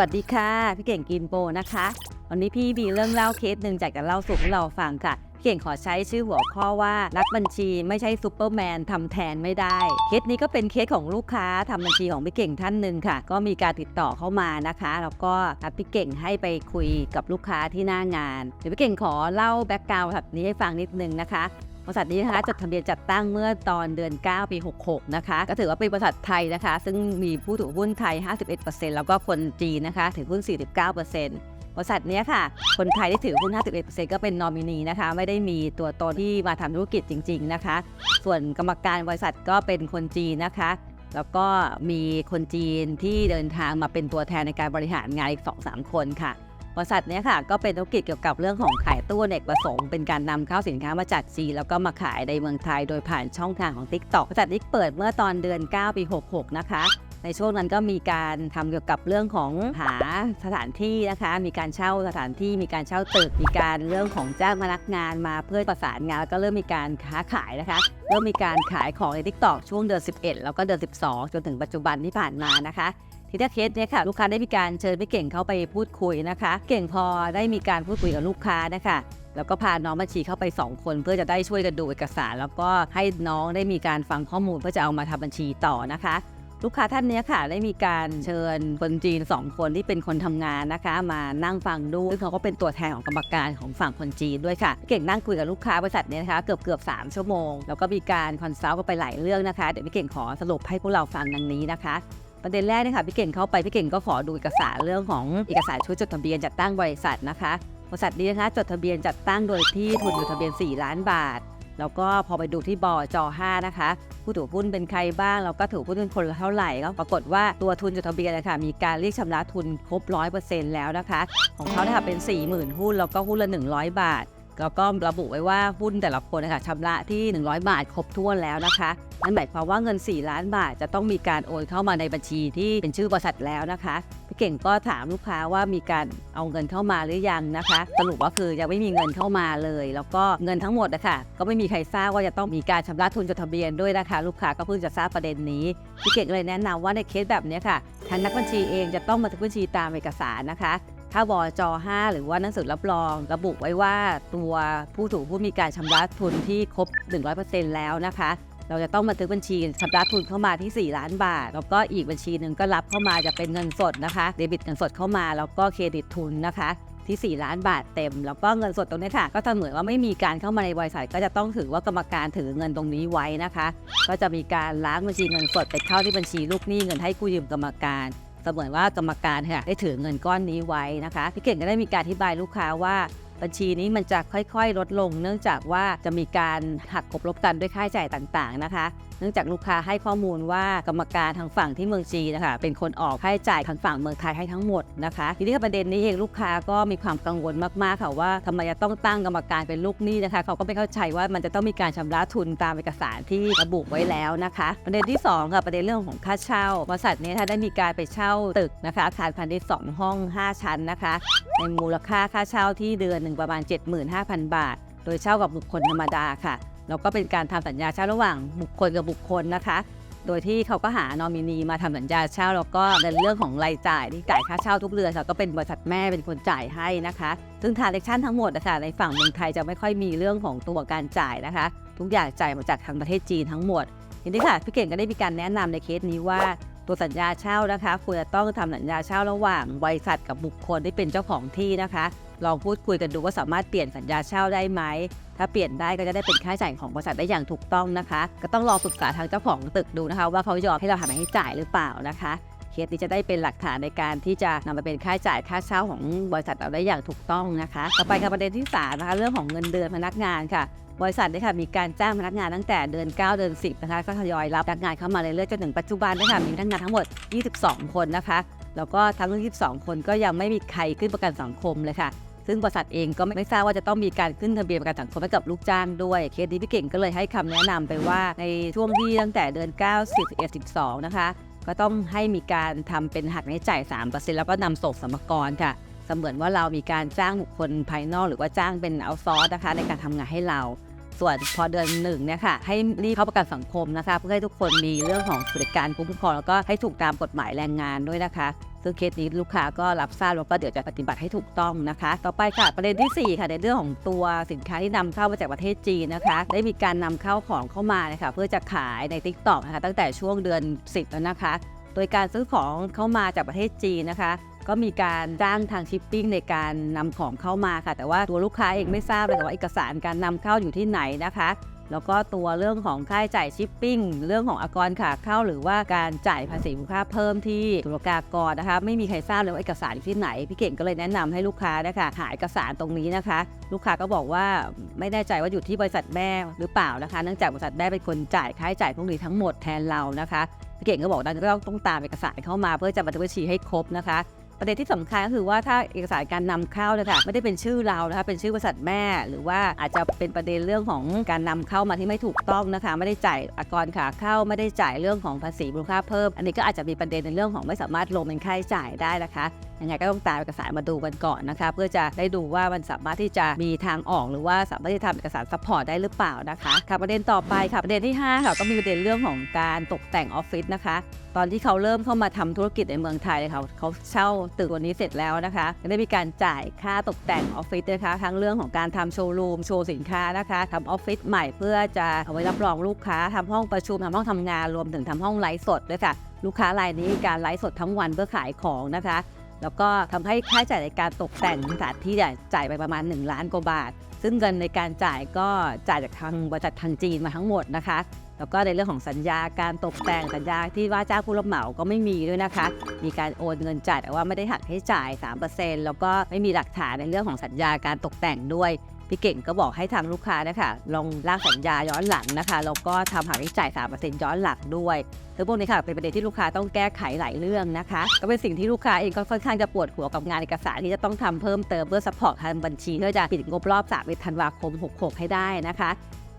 วัสดีค่ะ พี่เก่งกินโปนะคะ วันนี้พี่มีเรื่องเล่าเคสหนึ่งจากจะเล่าสู่ให้เราฟังค่ะพี่เก่งขอใช้ชื่อหัวข้อว่านักบัญชีไม่ใช่ซูเปอร์แมนทำแทนไม่ได้ เคสนี้ก็เป็นเคสของลูกค้าทำบัญชีของพี่เก่งท่านหนึ่งค่ะ ก็มีการติดต่อเข้ามานะคะ แล้วก็พี่เก่งให้ไปคุยกับลูกค้าที่หน้างานเดี๋ยวพี่เก่งขอเล่าแบ็กกราวด์แบบนี้ให้ฟังนิดนึงนะคะ บริษัทนี้นะคะจดทะเบียนจัดตั้งเมื่อตอนเดือน 9 ปี 66 นะคะ ก็ถือว่าเป็นบริษัทไทยนะคะ ซึ่งมีผู้ถือหุ้นไทย 51%แล้วก็คนจีนนะคะถือหุ้น 49%บริษัทเนี้ยค่ะ คนไทยที่ถือหุ้น 51%ก็เป็นนอมินีนะคะ ไม่ได้มีตัวตนที่มาทำธุรกิจจริง ๆ นะคะ ส่วนกรรมการบริษัทก็เป็นคนจีนนะคะ แล้วก็มีคนจีนที่เดินทางมาเป็นตัวแทนในการบริหารงานอีก 2-3 คนค่ะ บริษัทเนี้ยค่ะก็เป็นธุรกิจเกี่ยวกับเรื่องของขายตู้เนกประสงค์เป็นการนำเข้าสินค้ามาจากจีนแล้วก็มาขายในเมืองไทยโดยผ่านช่องทางของ Tik t o k บริษัทนี้เปิดเมื่อตอนเดือน 9 ปี 66 นะคะในช่วงนั้นก็มีการทำเกี่ยวกับเรื่องของหาสถานที่นะคะ มีการเช่าสถานที่มีการเช่าตึก มีการเรื่องของจ้างพนักงานมาเพื่อประสานงานแล้วก็เริ่มมีการค้าขายนะคะ เริ่มมีการขายของใน Tik t o k ช่วงเดือน 11 แล้วก็เดือน 12 จนถึงปัจจุบันที่ผ่านมานะคะ ทีนี้เคสเนี่ยค่ะลูกค้าได้มีการเชิญพี่เก่งเข้าไปพูดคุยนะคะ เก่งพอได้มีการพูดคุยกับลูกค้านะคะแล้วก็พาน้องบัญชีเข้าไป 2 คน เพื่อจะได้ช่วยกันดูเอกสาร แล้วก็ให้น้องได้มีการฟังข้อมูลเพื่อจะเอามาทำบัญชีต่อนะคะ ลูกค้าท่านเนี้ยค่ะ ได้มีการเชิญคนจีน 2 คนที่เป็นคนทำงานนะคะ มานั่งฟังดูซึ่งเขาก็เป็นตัวแทนของกรรมการของฝั่งคนจีนด้วยค่ะ เก่งนั่งคุยกับลูกค้าบริษัทนี้นะคะเกือบเกือบ3ชั่วโมง แล้วก็มีการคอนซัลท์กันไปหลายเรื่องนะคะเดี๋ยวพี่เก่งขอสรุปให้พวกเราฟังดังนี้นะคะ ประเด็นแรกเนี่ยค่ะพี่เก่งเข้าไปพี่เก่งก็ขอดูเอกสารเรื่องของเอกสารชุดจดทะเบียนจัดตั้งบริษัทนะคะบริษัทนี้นะคะจดทะเบียนจัดตั้งโดยที่ทุนจดทะเบียน 4 ล้านบาท แล้วก็พอไปดูที่บอจอ5นะคะ ผู้ถือหุ้นเป็นใครบ้าง แล้วก็ถือหุ้นเป็นคนละเท่าไหร่ก็ปรากฏว่าตัวทุนจดทะเบียนนะคะมีการเรียกชำระทุนครบ 100%แล้วนะคะ ของเขาเนี่ยค่ะเป็น 40,000 หุ้นแล้วก็หุ้นละ 100 บาท แล้วก็ระบุไว้ว่าหุ้นแต่ละคนนะคะชำระที่ 100 บาทครบถ้วนแล้วนะคะนั่นหมายความว่าเงิน 4 ล้านบาทจะต้องมีการโอนเข้ามาในบัญชีที่เป็นชื่อบริษัทแล้วนะคะพี่เก่งก็ถามลูกค้าว่ามีการเอาเงินเข้ามาหรือยังนะคะ สรุปว่าคือยังไม่มีเงินเข้ามาเลย แล้วก็เงินทั้งหมดนะคะก็ไม่มีใครทราบว่าจะต้องมีการชำระทุนจดทะเบียนด้วยนะคะ ลูกค้าก็เพิ่งจะทราบประเด็นนี้พี่เก่งเลยแนะนำว่าในเคสแบบนี้ค่ะทางนักบัญชีเองจะต้องบันทึกบัญชีตามเอกสารนะคะ ถ้าบจ5หรือว่าหนังสือรับรอง ระบุไว้ว่าตัวผู้ถือผู้มีการชำระทุนที่ครบ 100%แล้วนะคะ เราจะต้องบันทึกบัญชีชำระทุนเข้ามาที่ 4 ล้านบาท แล้วก็อีกบัญชีหนึ่งก็รับเข้ามาจะเป็นเงินสดนะคะ เดบิตเงินสดเข้ามาแล้วก็เครดิตทุนนะคะที่ 4 ล้านบาทเต็ม แล้วก็เงินสดตรงนี้ค่ะ ก็จะเหมือนว่าไม่มีการเข้ามาในบริษัทก็จะต้องถือว่ากรรมการถือเงินตรงนี้ไว้นะคะ ก็จะมีการล้างบัญชีเงินสดไปเข้าที่บัญชีลูกหนี้เงินให้กู้ยืมกรรมการ เสมือนว่ากรรมการค่ะได้ถือเงินก้อนนี้ไว้นะคะพี่เก่งก็ได้มีการอธิบายลูกค้าว่า บัญชีนี้มันจะค่อยๆ ลดลง เนื่องจากว่าจะมีการหักกบลบกันด้วยค่าใช้จ่ายต่างๆนะคะ เนื่องจากลูกค้าให้ข้อมูลว่ากรรมการทางฝั่งที่เมืองจีนนะคะเป็นคนออกค่าใช้จ่ายทางฝั่งเมืองไทยให้ทั้งหมดนะคะทีนี้ประเด็นนี้เองลูกค้าก็มีความกังวลมากๆค่ะว่าทำไมจะต้องตั้งกรรมการเป็นลูกหนี้นะคะ เขาก็ไม่เข้าใจว่ามันจะต้องมีการชำระทุนตามเอกสารที่ระบุไว้แล้วนะคะ ประเด็นที่สองค่ะประเด็นเรื่องของค่าเช่าบริษัทนี้ถ้าได้มีการไปเช่าตึกนะคะอาคารพาณิชย์สองห้อง 5 ชั้นนะคะในมูลค่าค่าเช่าที่เดือนนึ่งประมาณ 75,000 บาท โดยเช่ากับบุคคลธรรมดาค่ะ แล้วก็เป็นการทำสัญญาเช่าระหว่างบุคคลกับบุคคลนะคะ โดยที่เขาก็หานอมินีมาทำสัญญาเช่าแล้วก็ในเรื่องของรายจ่ายที่จ่ายค่าเช่าทุกเดือนค่ะก็เป็นบริษัทแม่เป็นคนจ่ายให้นะคะ ซึ่งทาร์เ c ชันทั้งหมดนะคะในฝั่งเมืองไทยจะไม่ค่อยมีเรื่องของตัวการจ่ายนะคะ ทุกอย่างจ่ายมาจากทางประเทศจีนทั้งหมดทีนี้ค่ะพี่เก่งก็ได้มีการแนะนำในเคสนี้ว่าตัวสัญญาเช่านะคะควรจะต้องทำสัญญาเช่าระหว่างบริษัทกับบุคคลที่เป็นเจ้าของที่นะคะ ลองพูดคุยกันดูว่าสามารถเปลี่ยนสัญญาเช่าได้ไหม ถ้าเปลี่ยนได้ก็จะได้เป็นค่าใช้จ่ายของบริษัทได้อย่างถูกต้องนะคะ ก็ต้องลองปรึกษาทางเจ้าของตึกดูนะคะ ว่าเขายอมให้เราทำให้จ่ายหรือเปล่านะคะเคสนี้จะได้เป็นหลักฐานในการที่จะนำมาเป็นค่าจ่ายค่าเช่าของบริษัทเราได้อย่างถูกต้องนะคะ ต่อไปค่ะประเด็นที่สามนะคะเรื่องของเงินเดือนพนักงานค่ะ บริษัทเนี่ยค่ะมีการจ้างพนักงานตั้งแต่เดือน 9 เดือน 10นะคะก็ทยอยรับพนักงานเข้ามาเรื่อยๆจนถึงปัจจุบันนี่ยค่ะมีพนักงานทั้งหมด 22 คนนะคะ แล้วก็ทั้ง 22 คนก็ยังไม่มีใครขึ้นประกันสังคมเลยค่ะ ซึ่งบริษัทเองก็ไม่ทราบว่าจะต้องมีการขึ้นทะเบียนประกันสังคมให้กับลูกจ้างด้วยเคสนี้พี่เก่งก็เลยให้คำแนะนำไปว่าในช่วงที่ตั้งแต่เดือน9 10 1 12 นะคะ ก็ต้องให้มีการทำเป็นหักในจ่าย 3%แล้วก็นำส่งสมกรค่ะเสมือนว่าเรามีการจ้างบุคคลภายนอก หรือว่าจ้างเป็นเอาซอร์สนะคะ ในการทำงานให้เราส่วนพอเดือนหนึ่งเนี่ยค่ะให้รีบเข้าประกันสังคมนะคะ เพื่อให้ทุกคนมีเรื่องของสวัสดิการคุ้มครองแล้วก็ให้ถูกตามกฎหมายแรงงานด้วยนะคะ ซึ่งเคสนี้ลูกค้าก็รับทราบแล้วก็เดี๋ยวจะปฏิบัติให้ถูกต้องนะคะ ต่อไปค่ะประเด็นทีสี่4 ค่ะในเรื่องของตัวสินค้าที่นำเข้ามาจากประเทศจีนนะคะ ได้มีการนำเข้าของเข้ามานะคะเพื่อจะขายใน t ิ k t o k นะคะตั้งแต่ช่วงเดือน 10แล้วนะคะ โดยการซื้อของเข้ามาจากประเทศจีนนะคะก็มีการจ้างทางชิปปิ้งในการนำของเข้ามาค่ะ แต่ว่าตัวลูกค้าเองไม่ทราบเลยว่าเอกสารการนำเข้าอยู่ที่ไหนนะคะ แล้วก็ตัวเรื่องของค่าใช้จ่ายชิปปิ้ง เรื่องของอากรขาเข้า หรือว่าการจ่ายภาษีมูลค่าเพิ่มที่ตุลกากรนะคะ ไม่มีใครทราบเลยว่าเอกสารอยู่ที่ไหน พี่เก่งก็เลยแนะนำให้ลูกค้านะคะหาเอกสารตรงนี้นะคะ ลูกค้าก็บอกว่าไม่แน่ใจว่าอยู่ที่บริษัทแม่หรือเปล่านะคะ เนื่องจากบริษัทแม่เป็นคนจ่ายค่าใช้จ่ายพวกนี้ทั้งหมดแทนเรานะคะพี่เก่งก็บอกดังนั้นก็ต้องตามเอกสารเข้ามาเพื่อจะบันทึกบัญชีให้ครบนะคะ ประเด็นที่สำคัญก็คือว่าถ้าเอกสารการนำเข้านะคะไม่ได้เป็นชื่อเรานะคะเป็นชื่อบริษัทแม่ หรือว่าอาจจะเป็นประเด็นเรื่องของการนำเข้ามาที่ไม่ถูกต้องนะคะ ไม่ได้จ่ายอากรขาเข้าไม่ได้จ่ายเรื่องของภาษีมูลค่าเพิ่ม อันนี้ก็อาจจะมีประเด็นในเรื่องของไม่สามารถลงเป็นค่าใช้จ่ายได้นะคะ ยังไงก็ต้องตามเอกสารมาดูกันก่อนนะคะเพื่อจะได้ดูว่ามันสามารถที่จะมีทางออกหรือว่าสามารถที่ทำเอกสารซัพพอร์ตได้หรือเปล่านะคะค่ะประเด็นต่อไปค่ะประเด็นที่ห้าค่ะก็มีประเด็นเรื่องของการตกแต่งออฟฟิศนะคะตอนที่เขาเริ่มเข้ามาทำธุรกิจในเมืองไทยเลยค่ะเขาเช่าตึกตัวนี้เสร็จแล้วนะคะก็ได้มีการจ่ายค่าตกแต่งออฟฟิศนะคะทั้งเรื่องของการทำโชว์รูมโชว์สินค้านะคะทำออฟฟิศใหม่เพื่อจะเอาไว้รับรองลูกค้าทำห้องประชุมทำห้องทำงานรวมถึงทำห้องไลฟ์สดด้วยค่ะลูกค้ารายนี้การไลฟ์สดทั้งวันเพื่อขายของนะคะ แล้วก็ทำให้ค่าใช้จ่ายในการตกแต่งสถานที่เนี่ยจ่ายไปประมาณ 1 ล้านกว่าบาท ซึ่งเงินในการจ่ายก็จ่ายจากทางบริษัททางจีนมาทั้งหมดนะคะ แล้วก็ในเรื่องของสัญญาการตกแต่งสัญญาที่ว่าจ้างผู้รับเหมาก็ไม่มีด้วยนะคะ มีการโอนเงินจ่ายแต่ว่าไม่ได้หักให้จ่าย 3%แล้วก็ไม่มีหลักฐานในเรื่องของสัญญาการตกแต่งด้วย พี่เก่งก็บอกให้ทางลูกค้านะคะลองลากสัญญาย้อนหลังนะคะแล้วก็ทำหักให้จ่าย3%ย้อนหลังด้วยซึ่งพวกนี้ค่ะเป็นประเด็นที่ลูกค้าต้องแก้ไขหลายเรื่องนะคะ ก็เป็นสิ่งที่ลูกค้าเองก็ค่อนข้างจะปวดหัวกับงานเอกสารที่จะต้องทำเพิ่มเติมเพื่อสปอร์ตทางบัญชีเพื่อจะปิดงบรอบ3ธันวาคม 66 ให้ได้นะคะ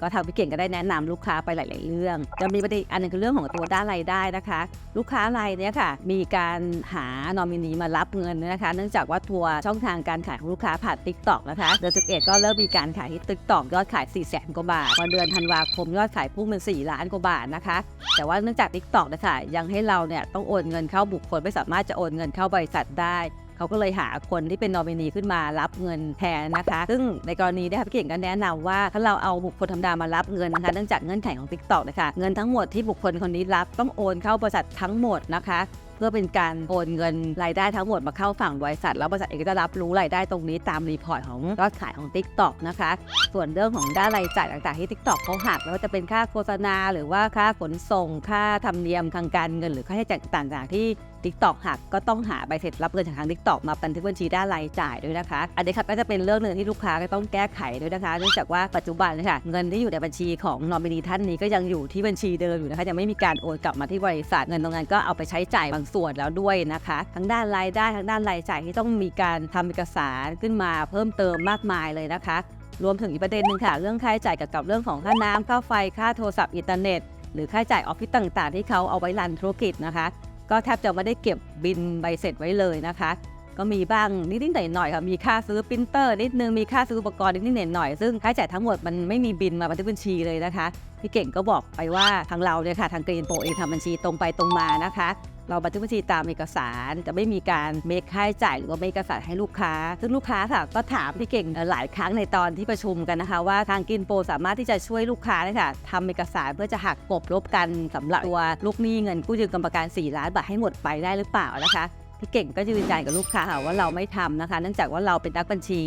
ก็ทางพี่เก่งก็ได้แนะนำลูกค้าไปหลาย ๆ เรื่อง จะมีประเด็นอันหนึงคือเรื่องของตัวด้านรายได้นะคะ ลูกค้ารายนี้ค่ะ มีการหานอมินีมารับเงินนะคะ เนื่องจากว่าทัวร์ช่องทางการขายของลูกค้าผ่าน t ิ k t o k นะคะเดือน11ก็เริ่มมีการขายที่ t ิ k t o k ยอดขาย4 0 0แสนกว่าบาทพอเดือนธันวาคมยอดขายพุ่งเป็น4ล้านกว่าบาทนะคะ แต่ว่าเนื่องจาก t ิ k t o k นะคะยังให้เราเนี่ยต้องโอนเงินเข้าบุคคลไม่สามารถจะโอนเงินเข้าบริษัทได้ เขาก็เลยหาคนที่เป็นนอมินีขึ้นมารับเงินแทนนะคะ ซึ่งในกรณีเนี้พี่เก่งก็แนะนำว่าถ้าเราเอาบุคคลธรรมดามารับเงินนะคะเนื่องจากเงื่อนไขของ t ิ k t o k นะคะเงินทั้งหมดที่บุคคลคนนี้รับต้องโอนเข้าบริษัททั้งหมดนะคะเพื่อเป็นการโอนเงินรายได้ทั้งหมดมาเข้าฝั่งบริษัท แล้วบริษัทเองก็จะรับรู้รายได้ตรงนี้ตามรีพอร์ตของยอดขายของ t ิ k t o k นะคะ ส่วนเรื่องของด้านรายจ่ายต่างๆที่ t ิ k t o k เขาหักไม่ว่าจะเป็นค่าโฆษณา หรือว่าค่าขนส่ง ค่าธรรมเนียมทางการเงินหรือค่าใช้จ่ายต่างๆที่ t ิ k t o k หักก็ต้องหาใบเสร็จรับเงินจากทาง t ิ k t o k มาบันทึกบัญชีด้านรายจ่ายด้วยนะคะ อันนี้ค่ะก็จะเป็นเรื่องหนึ่งที่ลูกค้าก็ต้องแก้ไขด้วยนะคะเนื่องจากว่าปัจจุบันนยคะเงินที่อยู่ในบัญชีของนอมินีท่านนี้ก็ยังอยู่ที่บัญชีเดิมอยู่นะคะยังไม่มีการโอนกลับมาที่บริษัทเงินตรงนั้นก็เอาไปใช้จ่ายบางส่วนแล้วด้วยนะคะทั้งด้านรายได้ทั้งด้านรายจ่ายที่ต้องมีการทำเอกสารขึ้นมาเพิ่มเติมมากมายเลยนะคะ รวมถึงอีกประเด็นหนึ่งค่ะ เรื่องค่าใช้จ่ายเกี่ยวกับเรื่องของค่าน้ำค่าไฟค่าโทรศัพท์อินเทอร์เน็ตหรือค่าใช้จ่ายออฟฟิศต่าง ๆ ที่เขาเอาไว้รันธุรกิจนะคะ ก็แทบจะไม่ได้เก็บบินใบเสร็จไว้เลยนะคะ ก็มีบ้างนิดๆหน่อยๆค่ะมีค่าซื้อปรินเตอร์นิดนึงมีค่าซื้ออุปกรณ์นิดๆหน่อยๆซึ่งค่าใช้จ่ายทั้งหมดมันไม่มีบินมาบันทึกบัญชีเลยนะคะพี่เก่งก็บอกไปว่าทางเราเนี่ยค่ะทางกรีนโปเองทำบัญชีตรงไปตรงมานะคะ เราบันทึกบัญชีตามเอกสารจะไม่มีการเมคค่าใช้จ่ายหรือว่าเมคเอกสารให้ลูกค้า ซึ่งลูกค้าค่ะก็ถามพี่เก่งหลายครั้งในตอนที่ประชุมกันนะคะ ว่าทางกินโปสามารถที่จะช่วยลูกค้าเนี่ยค่ะทำเอกสารเพื่อจะหักกบลบกันสำหรับตัวลูกหนี้เงินกู้ยืมกรรมการ 4 ล้านบาทให้หมดไปได้หรือเปล่านะคะพี่เก่งก็ยืนยันกับลูกค้าค่ะว่าเราไม่ทำนะคะ เนื่องจากว่าเราเป็นนักบัญชี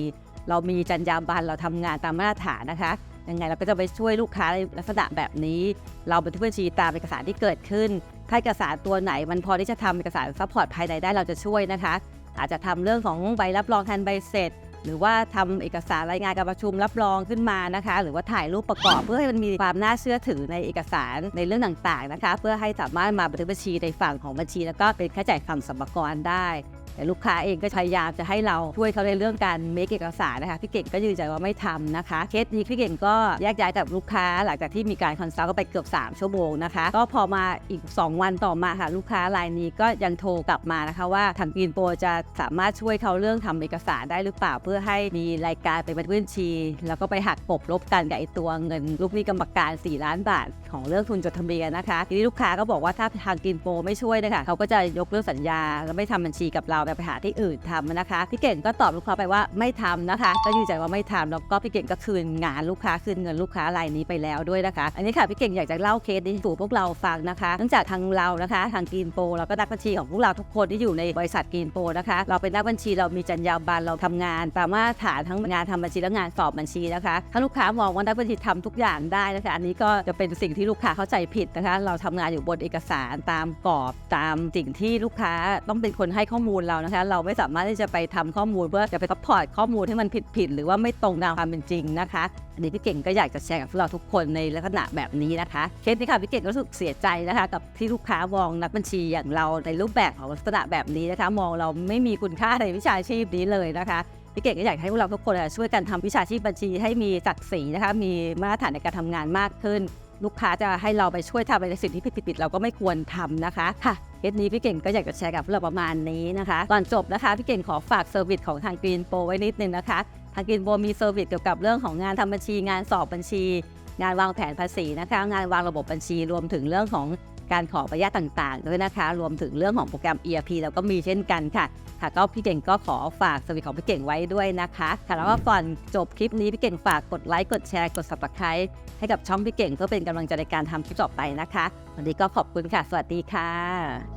เรามีจรรยาบรรณเราทำงานตามมาตรฐานนะคะยังไงเราก็จะไปช่วยลูกค้าในลักษณะแบบนี้ เราบันทึกบัญชีตามเอกสารที่เกิดขึ้น ถ้าเอกสารตัวไหนมันพอที่จะทำเอกสารซัพพอร์ตภายในได้เราจะช่วยนะคะ อาจจะทำเรื่องของใบรับรองแทนใบเสร็จ หรือว่าทำเอกสารรายงานการประชุมรับรองขึ้นมานะคะ หรือว่าถ่ายรูปประกอบเพื่อให้มันมีความน่าเชื่อถือในเอกสารในเรื่องต่างๆนะคะ เพื่อให้สามารถมาบันทึกบัญชีในฝั่งของบัญชี แล้วก็เป็นค่าใช้จ่ายฝั่งสมรกรได้ แต่ลูกค้าเองก็พยายามจะให้เราช่วยเขาในเรื่องการเมคเอกสารนะคะพี่เก่งก็ยืนยันว่าไม่ทำนะคะเคสนี้พี่เก่งก็แยกย้ายกับลูกค้า หลังจากที่มีการคอนซัลท์กันไปเกือบ 3 ชั่วโมงนะคะก็พอมาอีก 2 วันต่อมาค่ะ ลูกค้ารายนี้ก็ยังโทรกลับมานะคะว่าทางกรีนโปรจะสามารถช่วยเขาเรื่องทำเอกสารได้หรือเปล่า เพื่อให้มีรายการเป็นบัญชี แล้วก็ไปหักกลบลบกันกับไอตัวเงิน ลูกหนี้กรรมการ 4 ล้านบาท ของเรื่องทุนจดทะเบียนนะคะทีนี้ลูกค้าก็บอกว่าถ้าทางกรีนโปรไม่ช่วยนะคะเขาก็จะยกเลิกสัญญาแล้วไม่ทำบัญชีกับเราแต่ไปหาที่อื่นทำนะคะ พี่เก่งก็ตอบลูกค้าไปว่าไม่ทำนะคะ ก็ยืนยันว่าไม่ทำแล้วก็พี่เก่งก็คืนงานลูกค้าคืนเงินลูกค้ารายนี้ไปแล้วด้วยนะคะ อันนี้ค่ะพี่เก่งอยากจะเล่าเคสนี้สู่พวกเราฟังนะคะเนื่องจากทางเรานะคะ ทางกรีนโปรแล้วก็นักบัญชีของพวกเราทุกคนที่อยู่ในบริษัทกรีนโปรนะคะ เราเป็นนักบัญชีเรามีจรรยาบรรณเราทำงานตามมาฐานทั้งงานทำบัญชีและงานสอบบัญชีนะคะถ้าลูกค้ามองว่านักบัญชีทำทุกอย่างได้นะคะอันนี้ก็จะเป็นสิ่งที่ลูกค้าเข้าใจผิดนะคะ เราทำงานอยู่บนเอกสารตามกรอบตามสิ่งที่ลูกค้าต้องเป็นคนให้ข้อมูลเรานะคะ เราไม่สามารถที่จะไปทำข้อมูลเพื่อจะไปซัพพอร์ตข้อมูลที่มันผิดๆหรือว่าไม่ตรงตามความเป็นจริงนะคะอันนี้พี่เก่งก็อยากจะแชร์กับพวกเราทุกคนในลักษณะแบบนี้นะคะ เคสนี้ค่ะพี่เก่งก็รู้สึกเสียใจนะคะ กับที่ลูกค้ามองนักบัญชีอย่างเราในรูปแบบของลักษณะแบบนี้นะคะ มองเราไม่มีคุณค่าในวิชาชีพนี้เลยนะคะพี่เก่งก็อยากให้พวกเราทุกคนช่วยกันทำวิชาชีพบัญชีให้มีศักดิ์ศรีนะคะ มีมาตรฐานในการทำงานมากขึ้น ลูกค้าจะให้เราไปช่วยทำอะไรในสิ่งที่ผิดๆเราก็ไม่ควรทำนะคะค่ะเคสนี้พี่เก่งก็อยากจะแชร์กับพวกเราประมาณนี้นะคะ ก่อนจบนะคะ พี่เก่งขอฝากเซอร์วิสของทางกรีนโปไว้นิดนึงนะคะ ทางกรีนโปมีเซอร์วิสเกี่ยวกับเรื่องของงานทำบัญชี งานสอบบัญชี งานวางแผนภาษีนะคะ งานวางระบบบัญชีรวมถึงเรื่องของ การขอประยาต่างๆ ด้วยนะคะ รวมถึงเรื่องของโปรแกรม ERP เราก็มีเช่นกันค่ะ ค่ะก็พี่เก่งก็ขอฝากสวิตของพี่เก่งไว้ด้วยนะคะค่ะแล้วก็ก่อนจบคลิปนี้พี่เก่งฝากกดไลค์กดแชร์กด subscribe ให้กับช่องพี่เก่งเพื่อเป็นกำลังใจในการทำคลิปต่อไปนะคะ วันนี้ก็ขอบคุณค่ะ สวัสดีค่ะ